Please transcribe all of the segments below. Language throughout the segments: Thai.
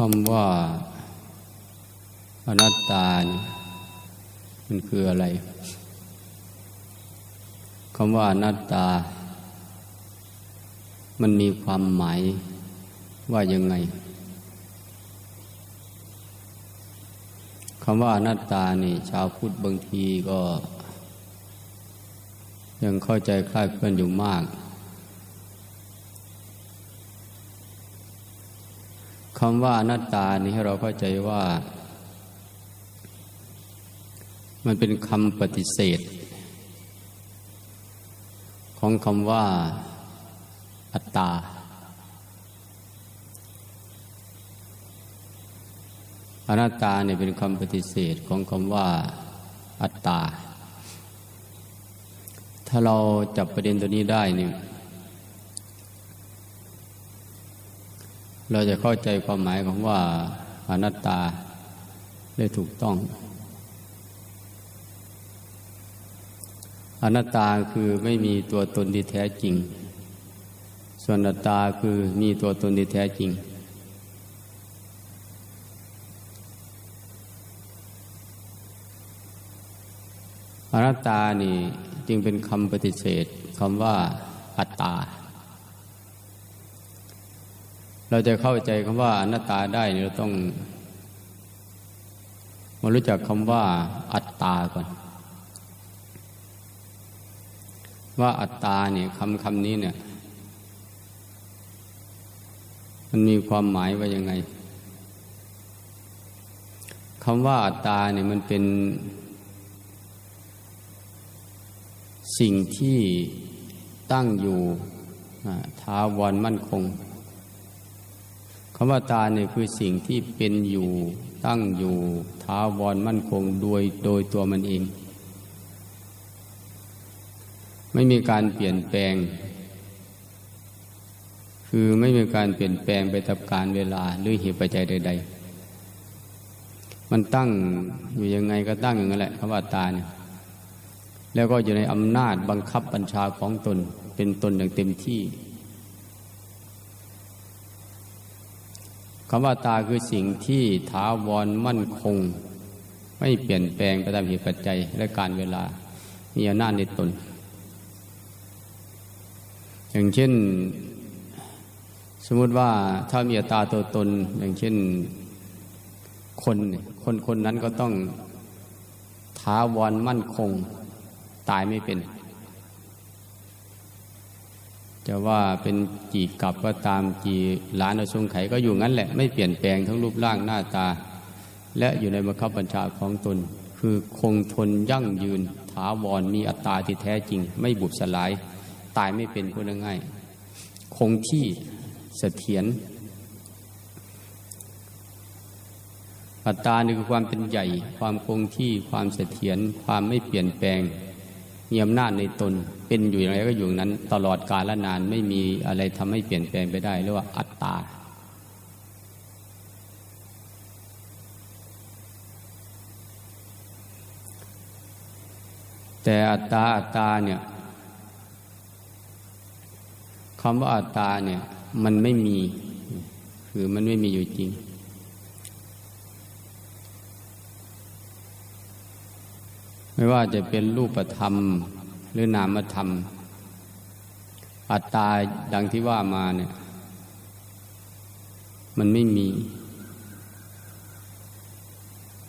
คำว่าอนัตตาเนี่ยมันคืออะไรคำว่าอนัตตา มันมีความหมายว่ายังไงคำว่าอนัตตานี่ ชาวพุทธบางทีก็ ยังเข้าใจคลาดเคลื่อนอยู่มาก คำว่าอนัตตานี่ให้เราเข้าใจว่า มันเป็นคำปฏิเสธ ของคำว่า อัตตา อนัตตาเนี่ยเป็นคำปฏิเสธของคำว่า อัตตา ถ้าเราจับประเด็นตัวนี้ได้เนี่ย เราจะเข้าใจความหมายของว่าอนัตตาได้ถูกต้อง อนัตตาคือไม่มีตัวตนที่แท้จริง ส่วนอัตตาคือมีตัวตนที่แท้จริง อนัตตานี่จึงเป็นคำปฏิเสธคำว่าอัตตา เราจะเข้าใจคำว่าอนัตตาได้เราต้องมารู้จักคำว่า อัตตาก่อน ว่าอัตตาเนี่ยคำคำนี้เนี่ย มันมีความหมายว่ายังไงคำว่าอัตตาเนี่ยมันเป็น สิ่งที่ตั้งอยู่ท้าวรมั่นคง คำว่าตาเนี่ยคือสิ่งที่เป็นอยู่ตั้งอยู่ท้าวรมั่นคงโดยโดยตัวมันเอง ไม่มีการเปลี่ยนแปลง คือไม่มีการเปลี่ยนแปลงไปตามการเวลาหรือเหตุปัจจัยใด ๆ มันตั้งอยู่ยังไงก็ตั้งอย่างนั้นแหละคำว่าตาเนี่ยแล้วก็อยู่ในอำนาจบังคับบัญชาของตนเป็นตนอย่างเต็มที่ คำว่าตาคือสิ่งที่ถาวรมั่นคง ไม่เปลี่ยนแปลงไปตามเหตุปัจจัยและการเวลา มีอำนาจในตน อย่างเช่น สมมติว่าถ้ามีตาตัวตน อย่างเช่นคนคนคนนั้นก็ต้องถาวรมั่นคง ตายไม่เป็น จะว่าเป็นจีกับก็ตามจีหลานอสงไขก็อยู่งั้นแหละไม่เปลี่ยนแปลงทั้งรูปร่างหน้าตา และอยู่ในบังคับบัญชาของตน คือคงทนยั่งยืน ถาวรมีอัตตาที่แท้จริง ไม่บุบสลาย ตายไม่เป็นพูดง่ายคงที่เสถียรอัตตานี่คือความเป็นใหญ่ ความคงที่ความเสถียรความไม่เปลี่ยนแปลง มีอำนาจในตน เป็นอยู่อย่างไรก็อยู่นั้น ตลอดกาลนานไม่มีอะไรทำให้เปลี่ยนแปลงไปได้เรียกว่าอัตตา แต่อัตตาอัตตาเนี่ยคำว่าอัตตาเนี่ยมันไม่มี คือมันไม่มีอยู่จริง ไม่ว่าจะเป็นรูปธรรมหรือนามธรรม อัตตาดังที่ว่ามาเนี่ย มันไม่มี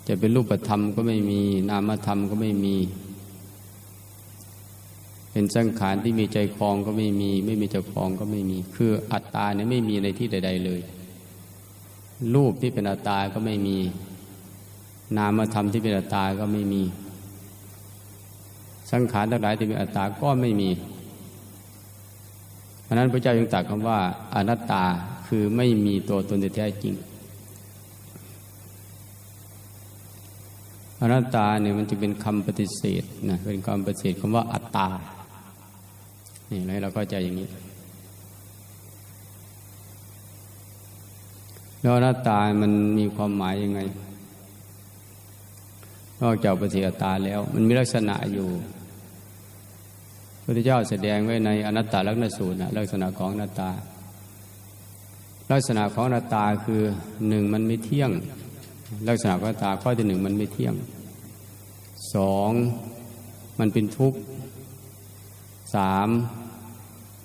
จะเป็นรูปธรรมก็ไม่มี นามธรรมก็ไม่มี เป็นสังขารที่มีใจคลองก็ไม่มี ไม่มีเจ้าของก็ไม่มี คืออัตตาเนี่ยไม่มีในที่ใด ๆ เลย รูปที่เป็นอัตตาก็ไม่มี นามธรรมที่เป็นอัตตาก็ไม่มี สังขารทั้งหลายที่มีอัตตาก็ไม่มี เพราะนั้นพระเจ้ายังตรัสคำว่าอนัตตาคือไม่มีตัวตนแท้จริง อนัตตาเนี่ยมันจะเป็นคำปฏิเสธนะเป็นคำปฏิเสธคำว่าอัตตานี่อะไรเราก็ใจอย่างนี้แล้วอนัตตามันมีความหมายยังไง นอกจากปฏิอตาแล้ว มันมีลักษณะอยู่พุทธเจ้าแสดงไว้ในอนัตตลักษณสูตรนะลักษณะของอนัตตา ลักษณะของอนัตตาคือหนึ่งมันไม่เที่ยง ลักษณะของอนัตตาข้อที่หนึ่งมันไม่เที่ยงสองมันเป็นทุกข์สาม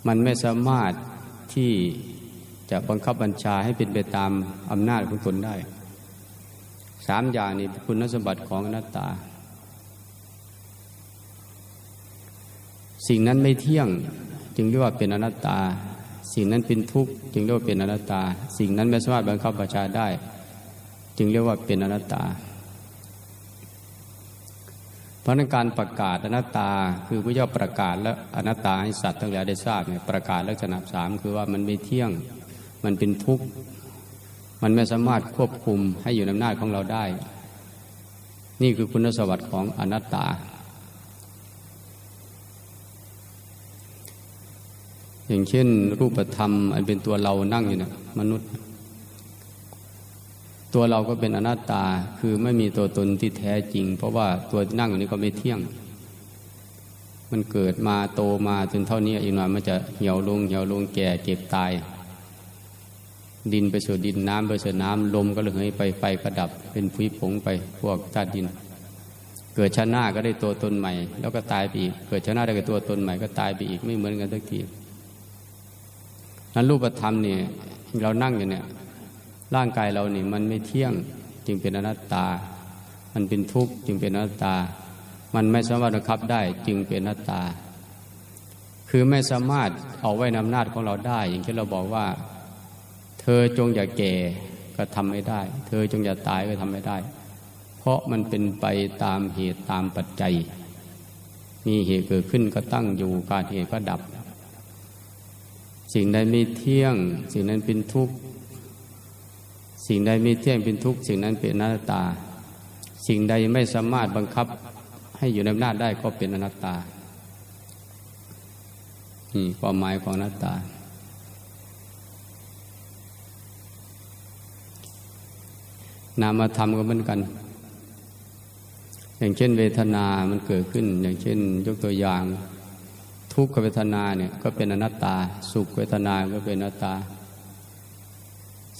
มันไม่สามารถที่จะบังคับบัญชาให้เป็นไปตามอำนาจของตนได้ สามอย่างนี้เป็นคุณสมบัติของอนัตตา สิ่งนั้นไม่เที่ยงจึงเรียกว่าเป็นอนัตตา สิ่งนั้นเป็นทุกข์จึงเรียกว่าเป็นอนัตตา สิ่งนั้นไม่สามารถบังคับบัญชาได้ จึงเรียกว่าเป็นอนัตตาเพราะนั้นการประกาศอนัตตาคือพระเจ้าประกาศและอนัตตาให้สัตว์ทั้งหลายได้ทราบเนี่ยประกาศลักษณะสามคือว่ามันไม่เที่ยงมันเป็นทุกข์ มันไม่สามารถควบคุมให้อยู่ในอำนาจของเราได้ นี่คือคุณสมบัติของอนัตตา อย่างเช่น รูปธรรม อันเป็นตัวเรานั่งอยู่เนี่ยมนุษย์ ตัวเราก็เป็นอนัตตาคือไม่มีตัวตนที่แท้จริง เพราะว่าตัวนั่งอยู่นี้ก็ไม่เที่ยง มันเกิดมาโตมาจนเท่านี้อีกหน่อยมันจะเหี่ยวลงเหี่ยวลงแก่เก็บตาย ดินไปสู่ดินน้ำไปสู่น้ำลมก็เลยให้ไปไฟก็ดับเป็นผุยผงไปพวกธาตุดิน เกิดชาติหน้าก็ได้ตัวตนใหม่ แล้วก็ตายไปอีก เกิดชาติหน้าได้กับตัวตนใหม่ก็ตายไปอีกไม่เหมือนกันทุกทีนั้นรูปธรรมเนี่ยเรานั่งอยู่เนี่ยร่างกายเราเนี่ยมันไม่เที่ยงจึงเป็นอนัตตา มันเป็นทุกข์จึงเป็นอนัตตา มันไม่สามารถบังคับได้จึงเป็นอนัตตา คือไม่สามารถเอาไว้นำนาจของเราได้ อย่างที่เราบอกว่า เธอจงอย่าแก่ก็ทำไม่ได้ เธอจงอย่าตายก็ทำไม่ได้ เพราะมันเป็นไปตามเหตุตามปัจจัย มีเหตุเกิดขึ้นก็ตั้งอยู่การเหตุก็ดับ สิ่งใดไม่เที่ยง สิ่งนั้นเป็นทุกข์สิ่งใดไม่เที่ยงเป็นทุกข์สิ่งนั้นเป็นอนัตตา สิ่งใดไม่สามารถบังคับให้อยู่ในอำนาจได้ก็เป็นอนัตตานี่ความหมายของอนัตตา นามธรรมก็เหมือนกัน อย่างเช่น เวทนา มันเกิดขึ้น อย่างเช่น ยกตัวอย่าง ทุกขเวทนาเนี่ยก็เป็นอนัตตา สุขเวทนาก็เป็นอนัตตา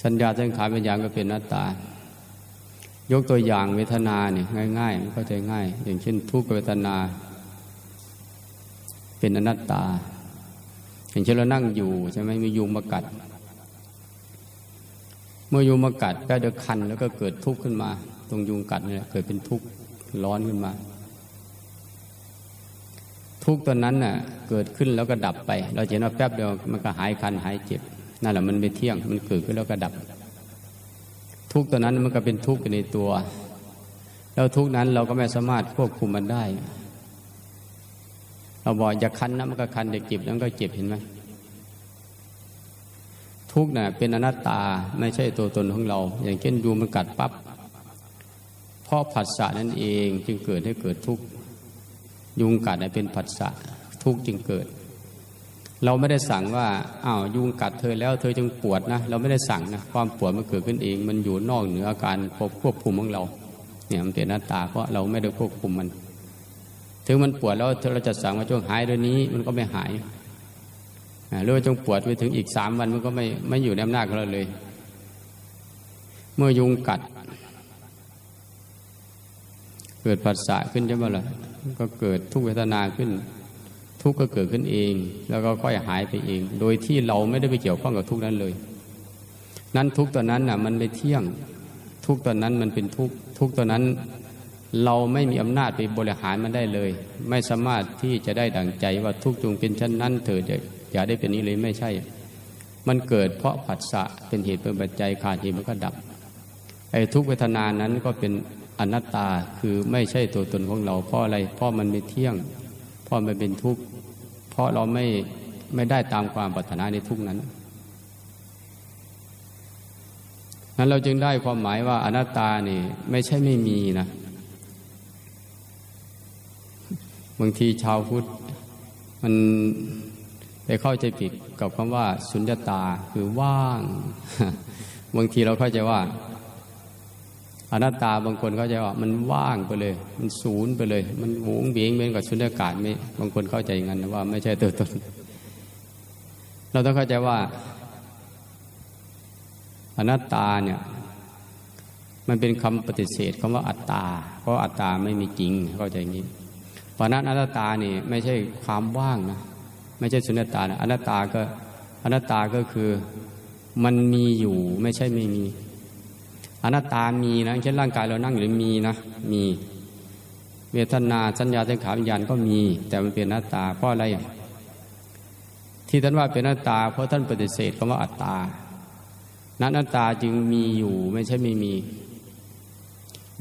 สัญญาสังขารเป็นอย่างก็เป็นอนัตตา ยกตัวอย่างเวทนาเนี่ยง่ายๆเข้าใจง่าย อย่างเช่น ทุกขเวทนา เป็นอนัตตา อย่างเช่นเรานั่งอยู่ใช่ไหมมียุงมากัด มื่อยุงมากัดก็เดือคันแล้วก็เกิดทุกข์ขึ้นมา ตรงยุงกัดเนี่ยเกิดเป็นทุกข์ร้อนขึ้นมา ทุกข์ตอนนั้นน่ะเกิดขึ้นแล้วก็ดับไป เราเห็นว่าแป๊บเดียวมันก็หายคันหายเจ็บนั่นแหละมันไม่เที่ยงมันเกิดขึ้นแล้วก็ดับ ทุกข์ตอนนั้นมันก็เป็นทุกข์ในตัว แล้วทุกข์นั้นเราก็ไม่สามารถควบคุมมันได้ เราบอกอย่าคันนะมันก็คันเด็กเจ็บแล้วก็เจ็บเห็นไหม ทุกข์น่ะเป็นอนัตตาไม่ใช่ตัวตนของเรา อย่างเช่นยูมันกัดปับ๊บเพราะผัสสะนั่นเองจึงเกิดให้เกิดทุกข์ยุงกัดเป็นผัสสะทุกข์จึงเกิด เราไม่ได้สั่งว่าอ้าวยุงกัดเธอแล้วเธอจึงปวดนะ เราไม่ได้สั่งนะความปวดมันเกิดขึ้นเอง มันอยู่นอกเหนืออาการควบคุมของเรา เนี่ยมันเป็นอนัตตาเพราะเราไม่ได้ควบคุมมัน ถึงมันปวดแล้วเราจะสั่งว่าจงหายเดี๋ยวนี้มันก็ไม่หาย หรือว่าจงปวดไปถึงอีกสามวันมันก็ไม่ไม่อยู่ในอำนาจของเราเลย เมื่อยุงกัด เกิดผัสสะขึ้นใช่ไหมล่ะก็เกิดทุกเวทนาขึ้น ทุกก็เกิดขึ้นเอง แล้วก็ค่อยหายไปเอง โดยที่เราไม่ได้ไปเกี่ยวข้องกับทุกนั้นเลย นั้นทุกตัวนั้นน่ะ มันไม่เที่ยง ทุกตัวนั้นมันเป็นทุกทุกตัวนั้น เราไม่มีอำนาจไปบริหารมันได้เลย ไม่สามารถที่จะได้ดั่งใจว่าทุกจงเป็นชั้นนั้นเถิด อย่าได้เป็นนี้เลยไม่ใช่ มันเกิดเพราะผัสสะเป็นเหตุเป็นปัจจัยขาดเหตุมันก็ดับไอ้ทุกเวทนานั้นก็เป็นอนัตตาคือไม่ใช่ตัวตนของเราเพราะอะไรเพราะมันไม่เที่ยง เพราะมันเป็นทุกข์เพราะเราไม่ไม่ได้ตามความปรารถนาในทุกนั้นนั้นเราจึงได้ความหมายว่าอนัตตานี่ไม่ใช่ไม่มีนะบางทีชาวพุทธมัน ไปเข้าใจผิดกับคำว่า สุญญตาคือว่าง บางทีเราเข้าใจว่าอนัตตาบางคนเข้าใจว่ามันว่างไปเลย มันศูนย์ไปเลย มันหวงเบียงเป็นกับสุญญากาศไม่บางคนเข้าใจงั้นว่าไม่ใช่ตัวตน เราต้องเข้าใจว่า อนัตตาเนี่ยมันเป็นคำปฏิเสธคำว่าอัตตา เพราะอัตตาไม่มีจริงเข้าใจอย่างนี้เพราะนั้นอนัตตานี่ไม่ใช่ความว่างนะ ไม่ใช่สุญญตานะอนัตตาก็อนัตตาก็คือมันมีอยู่ไม่ใช่ไม่มี อนัตตามีนะเช่นร่างกายเรานั่งอยู่มีนะมีเวทนาสัญญาสังขารวิญญาณก็มี แต่มันเป็นอนัตตาเพราะอะไร ที่ท่านว่าเป็นอนัตตา เพราะท่านปฏิเสธคำว่าอัตตานั้นอัตตาจึงมีอยู่ไม่ใช่ไม่มี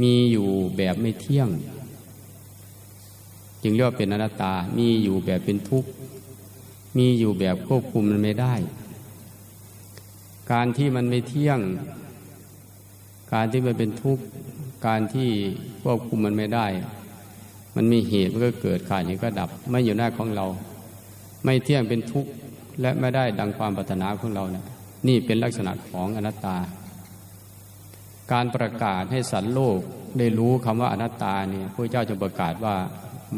มีอยู่แบบไม่เที่ยง จึงเรียกว่าเป็นอนัตตา มีอยู่แบบเป็นทุกข์ มีอยู่แบบควบคุมมันไม่ได้ การที่มันไม่เที่ยง การที่มันเป็นทุกข์ การที่ควบคุมมันไม่ได้ มันมีเหตุมันก็เกิดขาดเหตุก็ดับ ไม่อยู่หน้าของเรา ไม่เที่ยงเป็นทุกข์และไม่ได้ดังความปรารถนาของเรานะนี่เป็นลักษณะของอนัตตา การประกาศให้สัตว์โลกได้รู้คำว่าอนัตตาเนี่ยพระเจ้าจะประกาศว่า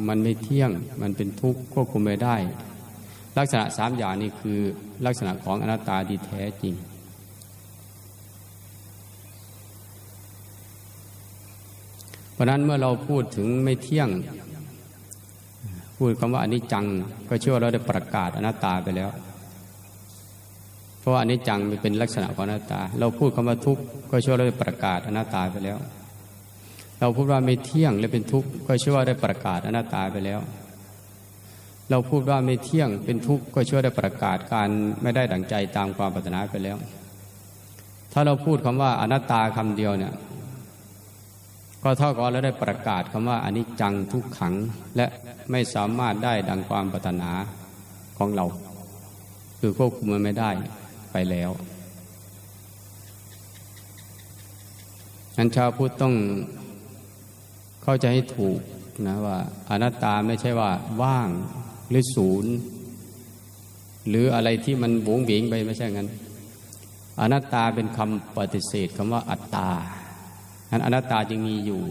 มันไม่เที่ยง มันเป็นทุกข์ควบคุมไม่ได้ ลักษณะสามอย่างนี้คือลักษณะของอนัตตาที่แท้จริง เพราะนั้นเมื่อเราพูดถึงไม่เที่ยง พูดคำว่าอนิจจัง ก็เชื่อว่าเราได้ประกาศอนัตตาไปแล้ว เพราะว่าอนิจจังมันเป็นลักษณะของอนัตตา เราพูดคำว่าทุกข์ก็เชื่อว่าเราได้ประกาศอนัตตาไปแล้ว เราพูดว่าไม่เที่ยงและเป็นทุกข์ก็เชื่อว่าได้ประกาศอนัตตาไปแล้ว เราพูดว่าไม่เที่ยงเป็นทุกข์ก็ชื่อได้ประกาศการไม่ได้ดังใจตามความปรารถนาไปแล้ว ถ้าเราพูดคำว่าอนัตตาคำเดียวเนี่ยก็เท่ากับเราได้ประกาศคำว่าอนิจจังทุกขังและไม่สามารถได้ดังความปรารถนาของเรา คือควบคุมมันไม่ได้ไปแล้วนั้นชาวพุทธต้องเข้าใจให้ถูกนะว่าอนัตตาไม่ใช่ว่าว่าง หรือศูนย์ หรืออะไรที่มันบวงเบงไปไม่ใช่งั้น อนัตตาเป็นคำปฏิเสธคำว่าอัตตานั้นอนัตตาจึงมีอยู่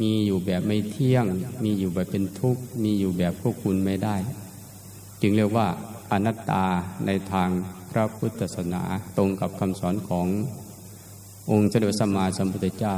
มีอยู่แบบไม่เที่ยง มีอยู่แบบเป็นทุกข์ มีอยู่แบบควบคุมไม่ได้ จึงเรียกว่าอนัตตาในทางพระพุทธศาสนาตรงกับคำสอนขององค์เจ้าสัมมาสัมพุทธเจ้า